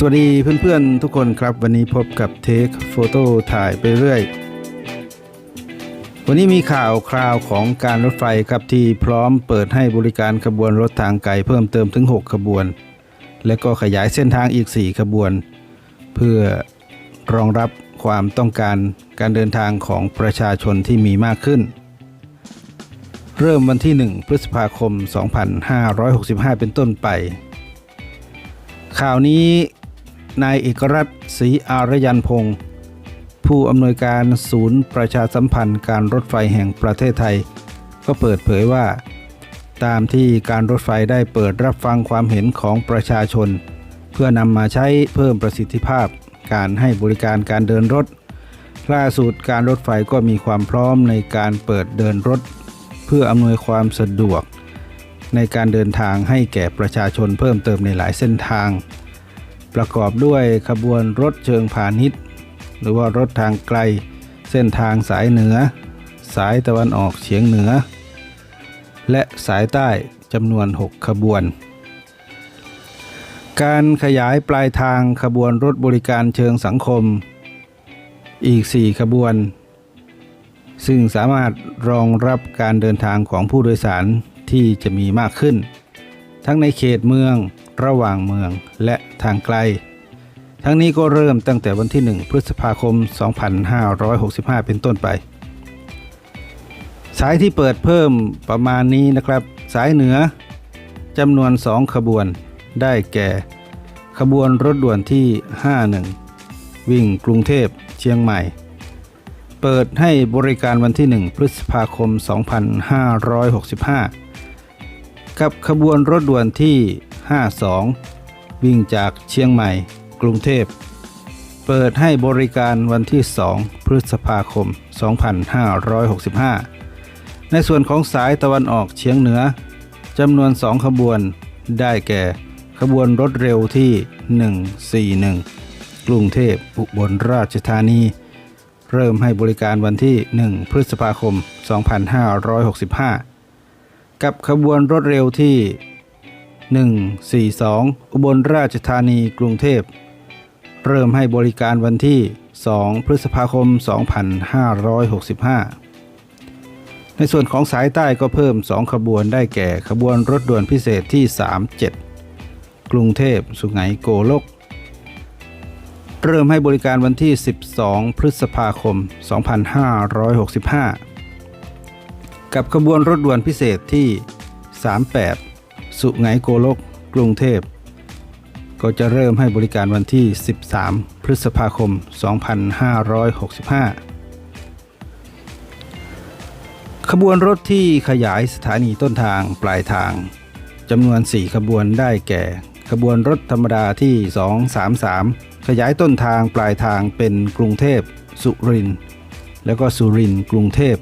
สวัสดีเพื่อนๆ ทุกคนครับ วันนี้พบกับเทคโฟโต้ถ่ายไปเรื่อย วันนี้มีข่าวคราวของการรถไฟครับที่พร้อมเปิดให้บริการขบวนรถทางไกลเพิ่มเติมถึง 6 ขบวน และก็ขยายเส้นทางอีก 4 ขบวน เพื่อรองรับความต้องการการเดินทางของประชาชนที่มีมากขึ้น เริ่มวันที่ 1 พฤษภาคม 2565 เป็นต้นไปข่าวนี้ นายเอกรัตศรีอารยันพงศ์ผู้อำนวยการศูนย์ประชาสัมพันธ์การรถไฟแห่งประเทศไทย ก็เปิดเผยว่า ตามที่การรถไฟได้เปิดรับฟังความเห็นของประชาชน เพื่อนำมาใช้เพิ่มประสิทธิภาพ การให้บริการการเดินรถล่าสุดการรถไฟก็มีความพร้อมในการเปิดเดินรถ เพื่ออำนวยความสะดวก ในการเดินทางให้แก่ประชาชนเพิ่มเติมในหลายเส้นทาง ประกอบด้วยขบวนรถเชิงพาณิชย์ หรือว่ารถทางไกล เส้นทางสายเหนือ สายตะวันออกเฉียงเหนือ และสายใต้จำนวน 6 ขบวน การขยายปลายทางขบวนรถบริการเชิงสังคม อีก 4 ขบวน ซึ่งสามารถรองรับการเดินทางของผู้โดยสารที่จะมีมากขึ้น ทั้งในเขตเมือง ระหว่างเมืองและทางไกล ทั้งนี้ก็เริ่มตั้งแต่วันที่ 1 พฤษภาคม 2565 เป็นต้นไป สายที่เปิดเพิ่มประมาณนี้นะครับ สายเหนือจำนวน 2 ขบวน ได้แก่ ขบวนรถด่วนที่ 51 วิ่งกรุงเทพเชียงใหม่ เปิดให้บริการวันที่ 1 พฤษภาคม 2565 กับขบวนรถด่วนที่ 52 วิ่งจากเชียงใหม่ กรุงเทพ เปิดให้บริการวันที่ 2 พฤษภาคม 2565 ในส่วนของสายตะวันออกเฉียงเหนือจำนวน 2 ขบวนได้แก่ ขบวนรถเร็วที่ 141 กรุงเทพอุบลราชธานี เริ่มให้บริการวันที่ 1 พฤษภาคม 2565 กับขบวนรถเร็วที่ 142 อุบลราชธานีกรุงเทพ เริ่มให้บริการวันที่ 2 พฤษภาคม 2565 ในส่วนของสายใต้ก็เพิ่ม 2 ขบวนได้แก่ขบวนรถด่วนพิเศษที่ 37 กรุงเทพ สุไหงโกลก เริ่มให้บริการวันที่ 12 พฤษภาคม 2565 กับขบวนรถด่วนพิเศษที่ 38 สุไหงโกลก กรุงเทพ ก็จะเริ่มให้บริการวันที่ 13 พฤษภาคม 2565 ขบวนรถที่ขยายสถานีต้นทางปลายทางจำนวน 4 ขบวนได้แก่ ขบวนรถธรรมดาที่ 233 ขยายต้นทางปลายทางเป็นกรุงเทพ สุรินทร์แล้วก็สุรินทร์กรุงเทพ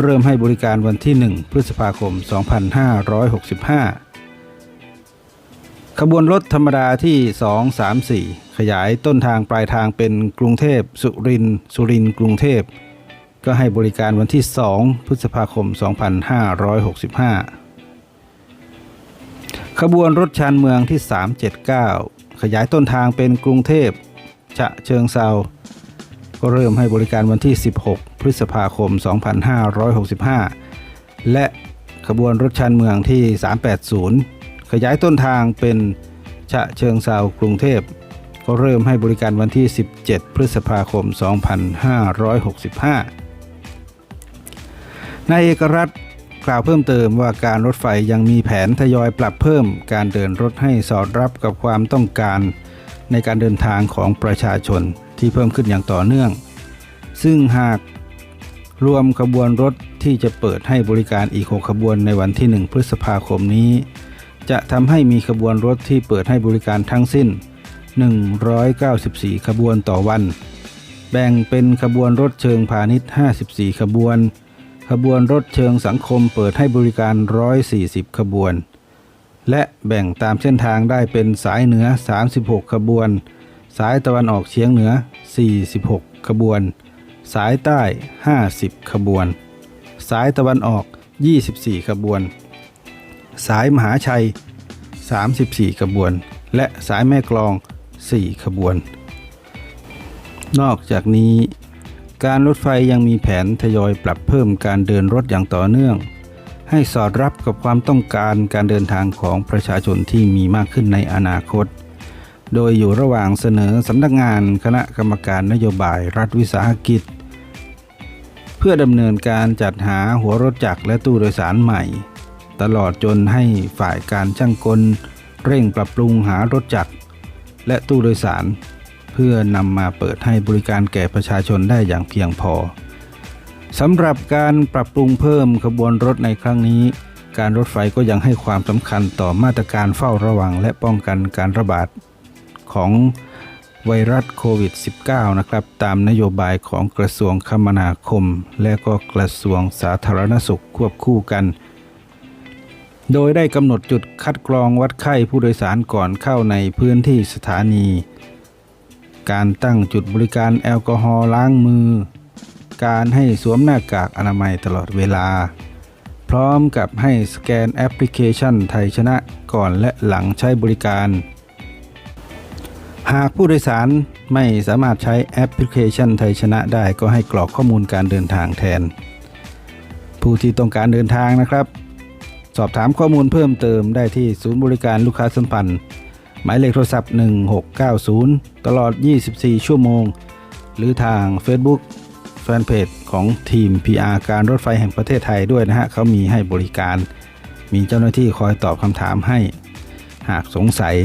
เริ่มให้บริการวันที่ 1 พฤษภาคม 2565 ขบวนรถธรรมดาที่ 234 ขยายต้นทางปลายทางเป็นกรุงเทพ สุรินทร์สุรินทร์กรุงเทพ ก็ให้บริการวันที่ 2 พฤษภาคม 2565 ขบวนรถชานเมืองที่ 379 ขยายต้นทางเป็นกรุงเทพ ฉะเชิงเซา ก็เริ่มให้บริการวันที่ 16 พฤษภาคม 2565 และขบวนรถชานเมืองที่ 380 ขยายต้นทางเป็นฉะเชิงเซากรุงเทพ ก็เริ่มให้บริการวันที่ 17 พฤษภาคม 2565 นายเอกรัฐกล่าวเพิ่มเติมว่าการรถไฟยังมีแผนทยอยปรับเพิ่มการเดินรถให้สอดรับกับความต้องการในการเดินทางของประชาชน ที่เพิ่มขึ้นอย่างต่อเนื่อง ซึ่งหากรวมขบวนรถที่จะเปิดให้บริการอีก 6 ขบวนในวันที่ 1 พฤษภาคมนี้ จะทำให้มีขบวนรถที่เปิดให้บริการทั้งสิ้น 194 ขบวนต่อวัน แบ่งเป็นขบวนรถเชิงพาณิชย์ 54 ขบวน ขบวนรถเชิงสังคมเปิดให้บริการ 140 ขบวน และแบ่งตามเส้นทางได้เป็นสายเหนือ 36 ขบวน สายตะวันออกเฉียงเหนือ 46 ขบวน สายใต้ 50 ขบวน สายตะวันออก 24 ขบวน สายมหาชัย 34 ขบวน และสายแม่กลอง 4 ขบวน นอกจากนี้การรถไฟยังมีแผนทยอยปรับเพิ่มการเดินรถอย่างต่อเนื่อง ให้สอดรับกับความต้องการการเดินทางของประชาชนที่มีมากขึ้นในอนาคต โดยอยู่ระหว่างเสนอสำนักงานคณะกรรมการนโยบายรัฐวิสาหกิจ เพื่อดำเนินการจัดหาหัวรถจักรและตู้โดยสารใหม่ ตลอดจนให้ฝ่ายการช่างกล เร่งปรับปรุงหารถจักร และตู้โดยสาร เพื่อนำมาเปิดให้บริการแก่ประชาชนได้อย่างเพียงพอสำหรับการปรับปรุงเพิ่มขบวนรถในครั้งนี้ การรถไฟก็ยังให้ความสำคัญต่อมาตรการเฝ้าระวังและป้องกันการระบาด ของไวรัสโควิด -19 นะครับ ตามนโยบายของกระทรวงคมนาคม และก็กระทรวงสาธารณสุขควบคู่กัน โดยได้กำหนดจุดคัดกรองวัดไข้ผู้โดยสารก่อนเข้าในพื้นที่สถานี การตั้งจุดบริการแอลกอฮอล์ล้างมือ การให้สวมหน้ากากอนามัยตลอดเวลา พร้อมกับให้สแกนแอปพลิเคชันไทยชนะก่อนและหลังใช้บริการ หากผู้โดยสารไม่สามารถใช้แอปพลิเคชันไทยชนะได้ก็ให้กรอกข้อมูลการเดินทางแทน ผู้ที่ต้องการเดินทางนะครับ สอบถามข้อมูลเพิ่มเติมได้ที่ศูนย์บริการลูกค้าสัมพันธ์ หมายเลขโทรศัพท์ 1690 ตลอด 24 ชั่วโมง หรือทาง Facebook แฟนเพจของทีม PR การรถไฟแห่งประเทศไทยด้วยนะฮะเขามีให้บริการ มีเจ้าหน้าที่คอยตอบคำถามให้ หากสงสัย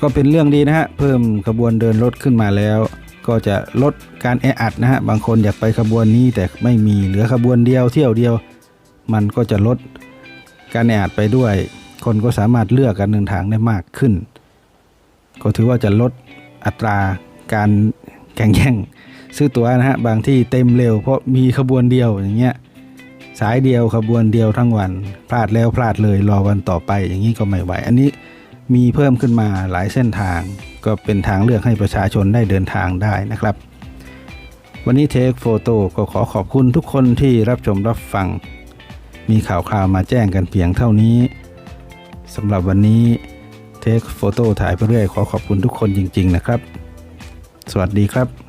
ก็เป็นเรื่องดีนะฮะเพิ่มขบวนเดินรถขึ้นมาแล้ว ก็จะลดการแออัดนะฮะบางคนอยากไปขบวนนี้แต่ไม่มีเหลือขบวนเดียวเที่ยวเดียว มันก็จะลดการแออัดไปด้วย คนก็สามารถเลือกการเดินทางได้มากขึ้น ก็ถือว่าจะลดอัตราการแข่งแย่งซื้อตั๋วนะฮะบางที่เต็มเร็วเพราะมีขบวนเดียวอย่างเงี้ยสายเดียวขบวนเดียวทั้งวัน พลาดแล้วพลาดเลยรอวันต่อไปอย่างนี้ก็ไม่ไหว อันนี้ มีเพิ่มขึ้นมาหลายเส้นทาง ก็เป็นทางเลือกให้ประชาชนได้เดินทางได้นะครับ วันนี้เทคโฟโต้ก็ขอขอบคุณทุกคนที่รับชมรับฟัง มีข่าวคราวมาแจ้งกันเพียงเท่านี้สำหรับวันนี้เทคโฟโต้ถ่ายไปเรื่อยขอขอบคุณทุกคนจริง ๆ นะครับ สวัสดีครับ